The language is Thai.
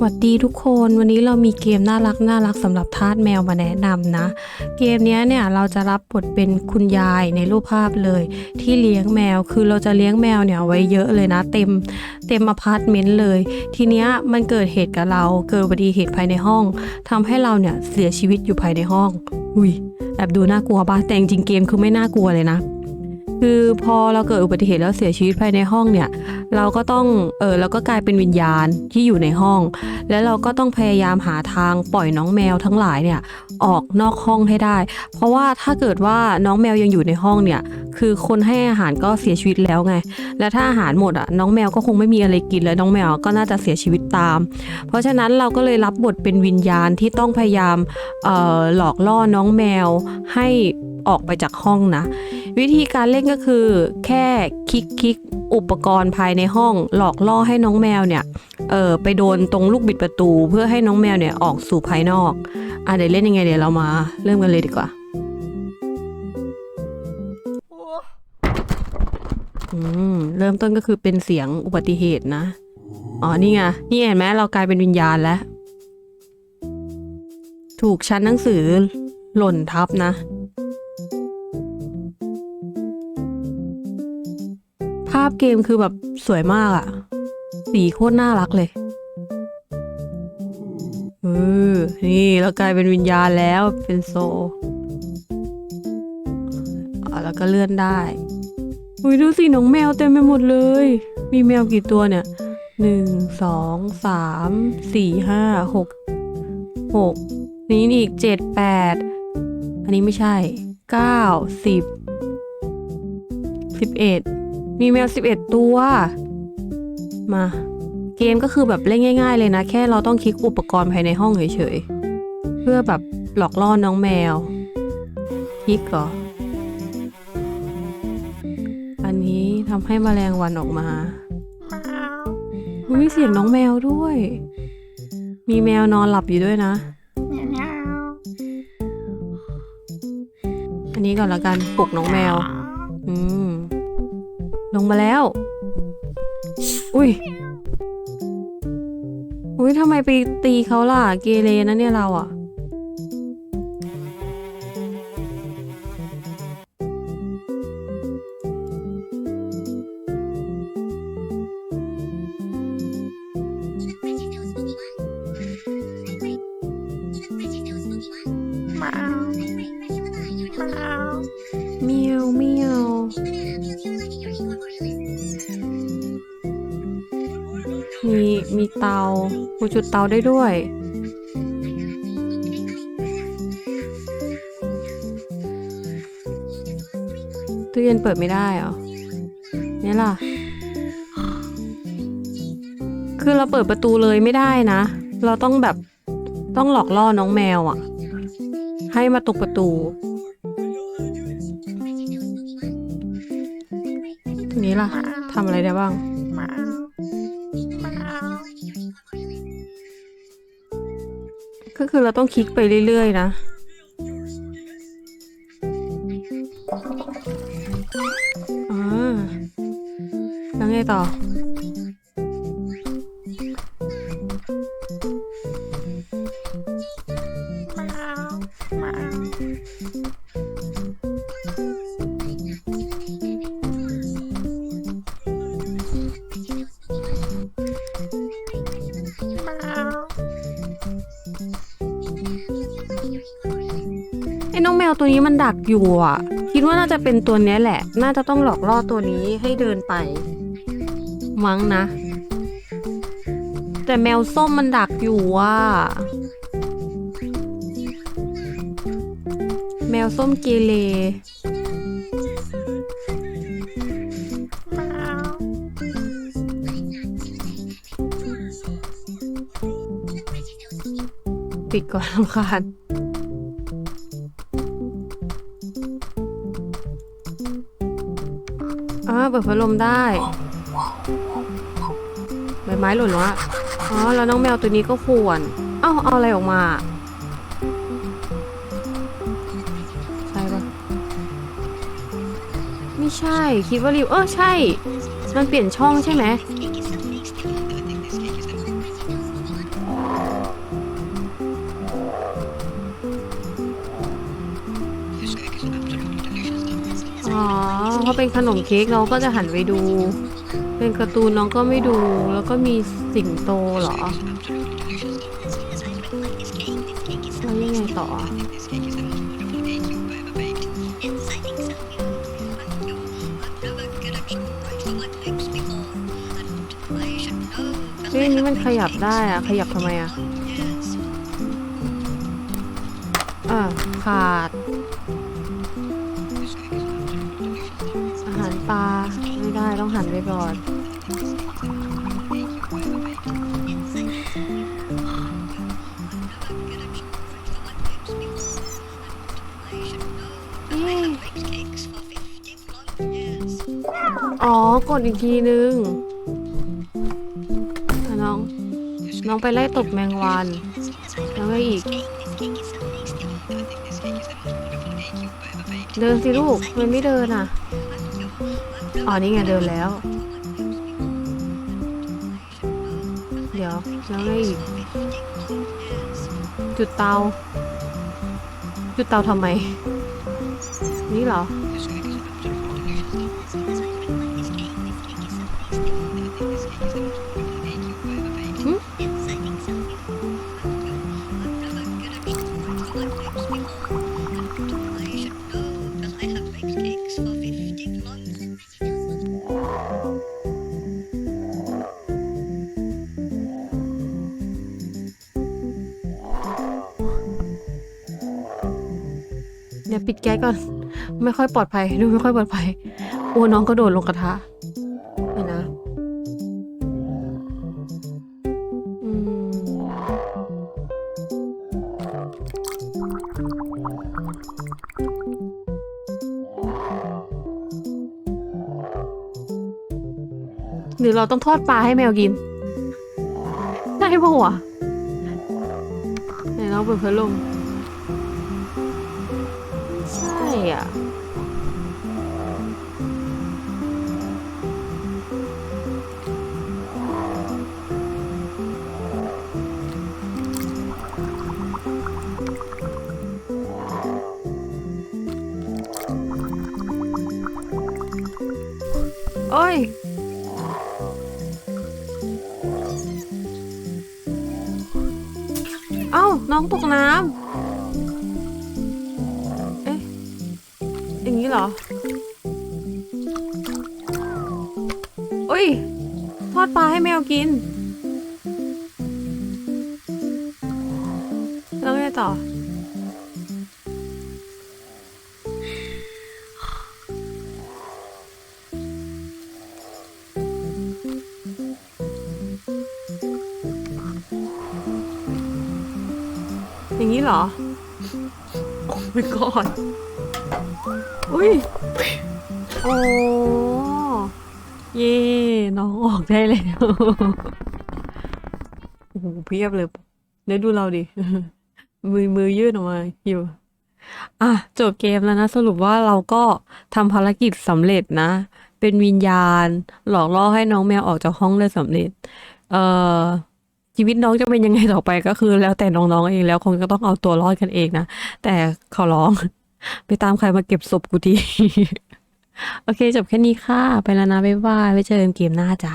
สวัสดีทุกคนวันนี้เรามีเกมน่ารักน่ารักสำหรับทาสแมวมาแนะนำนะ เกมนี้เนี่ยเราจะรับบทเป็นคุณยายในรูปภาพเลย ที่เลี้ยงแมวคือเราจะเลี้ยงแมวเนี่ยไว้เยอะเลยนะ เต็มเต็มอพาร์ตเมนต์เลย ทีเนี้ยมันเกิดเหตุกับเราเกิดอุบัติเหตุภายในห้องทำให้เราเนี่ยเสียชีวิตอยู่ภายในห้อง อุ้ยแอบดูน่ากลัวปะแต่จริงเกมคือไม่น่ากลัวเลยนะ คือพอเราเกิดอุบัติเหตุแล้วเสียชีวิตภายในห้องเนี่ย เราก็ต้องเออเราก็กลายเป็นวิญญาณที่อยู่ในห้อง แล้วเราก็ต้องพยายามหาทางปล่อยน้องแมวทั้งหลายเนี่ยออกนอกห้องให้ได้ เพราะว่าถ้าเกิดว่าน้องแมวยังอยู่ในห้องเนี่ย คือคนให้อาหารก็เสียชีวิตแล้วไง และถ้าอาหารหมดอะน้องแมวก็คงไม่มีอะไรกินแล้วน้องแมวก็น่าจะเสียชีวิตตาม เพราะฉะนั้นเราก็เลยรับบทเป็นวิญญาณที่ต้องพยายามออหลอกล่อน้องแมวให้ออกไปจากห้องนะ วิธีการเล่นก็คือ แค่คลิกคลิกอุปกรณ์ภายในห้อง หลอกล่อให้น้องแมวเนี่ยเออไปโดนตรงลูกบิดประตู เพื่อให้น้องแมวเนี่ยออกสู่ภายนอกอะเดี๋ยวเล่นยังไงเดี๋ยวเรามาเริ่มกันเลยดีกว่าอืมเริ่มต้นก็คือเป็นเสียงอุบัติเหตุนะอ๋อนี่ไงนี่เห็นไหมเรากลายเป็นวิญญาณแล้ว ถูกชั้นหนังสือหล่นทับนะาพเกมคือแบบสวยมากอะสีโคตรน่ารักเลยเออนี่เรากลายเป็นวิญญาณแล้วเป็นโซอ๋อแล้วก็เลื่อนได้อุ้ยดูสิน้องแมวเต็มไปหมดเลย มีแมวกี่ตัวเนี่ยหนึ่งสองสามสี่ห้าหกหกนี่อีกเจ็ดแปดอันนี้ไม่ใช่เก้าสิบสิบเอ็ด มีแมว 11 ตัว มา เกมก็คือแบบเล่นง่าย ๆ เลยนะ แค่เราต้องคลิกอุปกรณ์ภายในห้องเฉยๆ เพื่อแบบหลอกล่อน้องแมว คลิกเหรออันนี้ทำให้แมลงวันออกมาอุ๊ยมีเสียงน้องแมวด้วย มีแมวนอนหลับอยู่ด้วยนะ อันนี้ก่อนละกันปลุกน้องแมว อืม ลงมาแล้ว อุ้ย อุ้ยทำไมไปตีเขาล่ะ เกเรนะเนี่ยเราอะเเตากูจุดเตาได้ด้วย ตู้เย็นเปิดไม่ได้เหรอเนี่ยล่ะ คือเราเปิดประตูเลยไม่ได้นะ เราต้องแบบต้องหลอกล่อน้องแมวอะ่ะ ให้มาตุกประตูทีนี้ล่ะทำอะไรได้บ้าง คือเราต้องคลิกไปเรื่อยๆนะ อ่า แล้วไงต่อ วตัวนี้มันดักอยู่อะ คิดว่าน่าจะเป็นตัวนี้แหละ น่าจะต้องหลอกล่อตัวนี้ให้เดินไป มั้งนะ แต่แมวส้มมันดักอยู่อะแมวส้มเกเรปิดก่อนรำคาญ อ่าเปิดพัดลมได้ใบไม้หล่นวะอ๋อแล้วน้องแมวตัวนี้ก็ข่วนเอ้าเอาอะไรออกมาใช่ปะไม่ใช่คิดว่าริวเออใช่ มันเปลี่ยนช่องใช่ไหม เขาเป็นขนมเค้กน้องก็จะหันไปดู เป็นการ์ตูนน้องก็ไม่ดู แล้วก็มีสิงโตเหรอแล้วยังไงต่อเฮ้ยนนี้มันขยับได้อะขยับทำไมอะอ่าขาด ปลาไม่ได้ต้องหันไปก่อนอ๋อกดอีกทีนึงน้อง น้องไปไล่ตบแมงวันแล้วก็อีก เดินสิลูกมันไม่เดินอะ อ๋อนี่ไงเดินแล้ว เดี๋ยวแล้วไงอีก จุดเตา จุดเตาทำไม นี่เหรอ ปิดแก๊สก่อน ไม่ค่อยปลอดภัย ดูไม่ค่อยปลอดภัย โอ้น้องก็โดดลงกระทะเห็นนะหรือเราต้องทอดปลาให้แมวกิน ได้ปะวะไหนเราเปิดพัดลม ใช่อะโอ้ย เอ้า น้องตกน้ำ อย่างนี้เหรอโอ้ย ทอดปลาให้แมวกิน แล้วไงต่อ อย่างนี้เหรอ โอ้ my god อุ้ย โอ้ เย่น้องออกได้แล้วโอ้โหเพียบเลยเดี๋ยวดูเราดิ มือมือยื่นออกมาอยู่ อะ จบเกมแล้วนะ สรุปว่าเราก็ทำภารกิจสำเร็จนะ เป็นวิญญาณ หลอกล่อให้น้องแมวออกจากห้องได้สำเร็จ เอ่อชีวิตน้องจะเป็นยังไงต่อไปก็คือ แล้วแต่น้องๆเองแล้วคงจะต้องเอาตัวรอดกันเองนะ แต่ขอร้อง ไปตามใครมาเก็บศพกูที โอเค จบแค่นี้ค่ะ ไปแล้วนะ บ๊ายบาย ไว้เจอกันเกมหน้าจ้า